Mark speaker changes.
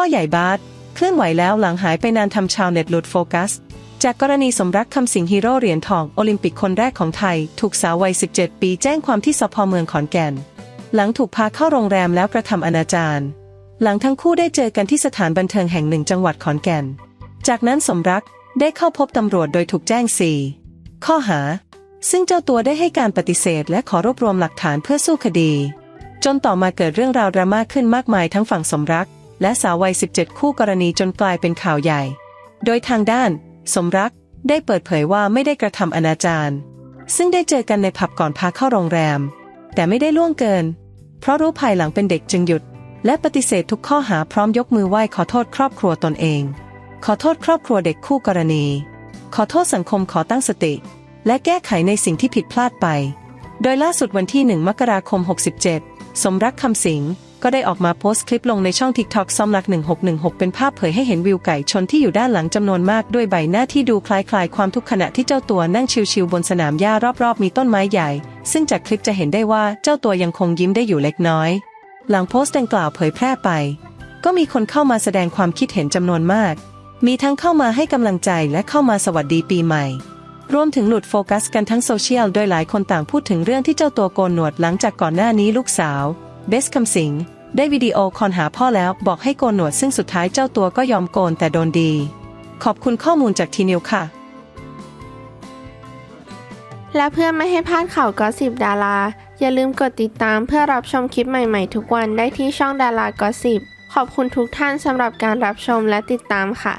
Speaker 1: พ่อใหญ่บาสเคลื่อนไหวแล้วหลังหายไปนานทำชาวเน็ตหลุดโฟกัส จากกรณีสมรักคำสิงฮีโร่เหรียญทองโอลิมปิกคนแรกของไทย ถูกสาววัย 17 ปีแจ้งความที่สพเมืองขอนแก่น หลังถูกพาเข้าโรงแรมแล้วกระทำอนาจารหลังทั้งคู่ได้เจอกันที่สถานบันเทิงแห่งหนึ่งจังหวัดขอนแก่น จากนั้นสมรักได้เข้าพบตำรวจโดยถูกแจ้งสี่ข้อหา ซึ่งเจ้าตัวได้ให้การปฏิเสธ และขอรวบรวมหลักฐานเพื่อสู้คดี จนต่อมาเกิดเรื่องราวดราม่าขึ้นมากมายทั้งฝั่งสมรัก และสาววัย 17 คู่กรณีจนกลายเป็นข่าวใหญ่ โดยทางด้าน สมรักได้เปิดเผยว่าไม่ได้กระทำอนาจารซึ่งได้เจอกันในผับก่อนพาเข้าโรงแรม แต่ไม่ได้ล่วงเกิน เพราะรู้ภายหลังเป็นเด็กจึงหยุด และปฏิเสธทุกข้อหาพร้อมยกมือไหว้ขอโทษครอบครัวตนเอง ขอโทษครอบครัวเด็กคู่กรณี ขอโทษสังคมขอตั้งสติ และแก้ไขในสิ่งที่ผิดพลาดไป โดยล่าสุดวันที่ 1 มกราคม 67 สมรักคำสิง ก็ได้ออกมาโพสต์คลิปลงในช่อง TikTok ซอมรัก 1616 เป็นภาพเผยให้เห็นวิวไก่ชนที่อยู่ด้านหลังจำนวนมากด้วยใบหน้าที่ดูคล้ายๆ ความทุกข์ขณะที่เจ้าตัวนั่งชิวๆบนสนามหญ้ารอบๆ มีต้นไม้ใหญ่ ซึ่งจากคลิปจะเห็นได้ว่าเจ้าตัวยังคงยิ้มได้อยู่เล็กน้อย หลังโพสต์ดังกล่าวเผยแพร่ไป ก็มีคนเข้ามาแสดงความคิดเห็นจำนวนมาก มีทั้งเข้ามาให้กำลังใจและเข้ามาสวัสดีปีใหม่รวมถึงหลุดโฟกัสกันทั้งโซเชียล โดยหลายคนต่างพูดถึงเรื่องที่เจ้าตัวโกนหนวดหลังจากก่อนหน้านี้ลูกสาว เบสคำสิง ได้วิดีโอคอลหาพ่อแล้วบอกให้โกนหนวดซึ่งสุดท้ายเจ้าตัวก็ยอมโกนแต่โดนดี ขอบคุณข้อมูลจากทีนิวค่ะ
Speaker 2: และเพื่อไม่ให้พลาดข่าวกอสิบดารา อย่าลืมกดติดตามเพื่อรับชมคลิปใหม่ๆ ทุกวันได้ที่ช่องดารากอสิบขอบคุณทุกท่านสำหรับการรับชมและติดตามค่ะ